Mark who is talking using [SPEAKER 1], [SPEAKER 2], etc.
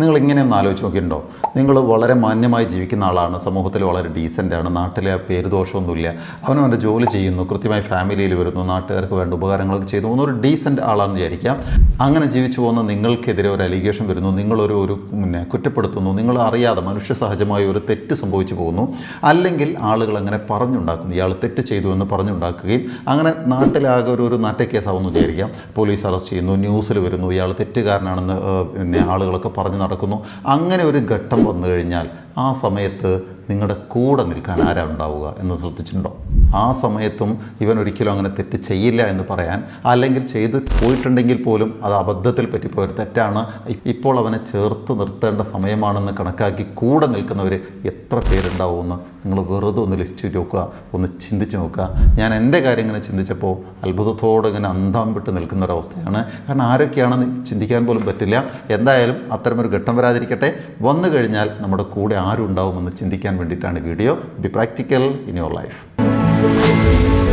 [SPEAKER 1] നിങ്ങൾ ഇങ്ങനെ ഒന്ന് ആലോചിച്ച് നോക്കിയിട്ടുണ്ടോ? നിങ്ങൾ വളരെ മാന്യമായി ജീവിക്കുന്ന ആളാണ് സമൂഹത്തിൽ വളരെ ഡീസന്റ് ആണ് നാട്ടിലെ പേരുദോഷമൊന്നുമില്ല അവനും അവന്റെ ജോലി ചെയ്യുന്നു കൃത്യമായി ഫാമിലിയിൽ വരുന്നു നാട്ടുകാർക്ക് വേണ്ട ഉപകാരങ്ങളൊക്കെ ചെയ്തു പോകുന്ന ഒരു ഡീസന്റ് ആളാണെന്ന് വിചാരിക്കാം. അങ്ങനെ ജീവിച്ചു പോകുന്ന നിങ്ങൾക്കെതിരെ ഒരു അലിഗേഷൻ വരുന്നു നിങ്ങളൊരു ഒരു പിന്നെ കുറ്റപ്പെടുത്തുന്നു നിങ്ങൾ അറിയാതെ മനുഷ്യ സഹജമായ ഒരു തെറ്റ് സംഭവിച്ചു പോകുന്നു. അല്ലെങ്കിൽ ആളുകൾ അങ്ങനെ പറഞ്ഞുണ്ടാക്കുന്നു ഇയാൾ തെറ്റ് ചെയ്തു എന്ന് പറഞ്ഞുണ്ടാക്കുകയും അങ്ങനെ നാട്ടിലാകെ ഒരു ഒരു നാറ്റക്കേസാവുന്നു വിചാരിക്കാം. പോലീസ് അറസ്റ്റ് ചെയ്യുന്നു ന്യൂസിൽ വരുന്നു ഇയാൾ തെറ്റുകാരനാണെന്ന് പിന്നെ ആളുകളൊക്കെ പറഞ്ഞു നടക്കുന്നു. അങ്ങനെ ഒരു ഘട്ടം വന്നു കഴിഞ്ഞാൽ ആ സമയത്ത് നിങ്ങളുടെ കൂടെ നിൽക്കാൻ ആരാ ഉണ്ടാവുക എന്ന് ശ്രദ്ധിച്ചിട്ടുണ്ടോ? ആ സമയത്തും ഇവൻ ഒരിക്കലും അങ്ങനെ തെറ്റ് ചെയ്യില്ല എന്ന് പറയാൻ അല്ലെങ്കിൽ ചെയ്ത് പോയിട്ടുണ്ടെങ്കിൽ പോലും അത് അബദ്ധത്തിൽ പറ്റിപ്പോയ ഒരു തെറ്റാണ്. ഇപ്പോൾ അവനെ ചേർത്ത് നിർത്തേണ്ട സമയമാണെന്ന് കണക്കാക്കി കൂടെ നിൽക്കുന്നവർ എത്ര പേരുണ്ടാവുമെന്ന് നിങ്ങൾ വെറുതെ ഒന്ന് ലിസ്റ്റ് ചെയ്ത് നോക്കുക ഒന്ന് ചിന്തിച്ച് നോക്കുക. ഞാൻ എന്റെ കാര്യം ഇങ്ങനെ ചിന്തിച്ചപ്പോൾ അത്ഭുതത്തോടെ ഇങ്ങനെ അന്തം വിട്ട് നിൽക്കുന്ന ഒരവസ്ഥയാണ് കാരണം ആരൊക്കെയാണെന്ന് ചിന്തിക്കാൻ പോലും പറ്റില്ല. എന്തായാലും അത്തരമൊരു ഘട്ടം വരാതിരിക്കട്ടെ. വന്നു കഴിഞ്ഞാൽ നമ്മുടെ കൂടെ ആരുണ്ടാവുമെന്ന് ചിന്തിക്കാൻ വേണ്ടിയിട്ടാണ് video. Be practical in your life Música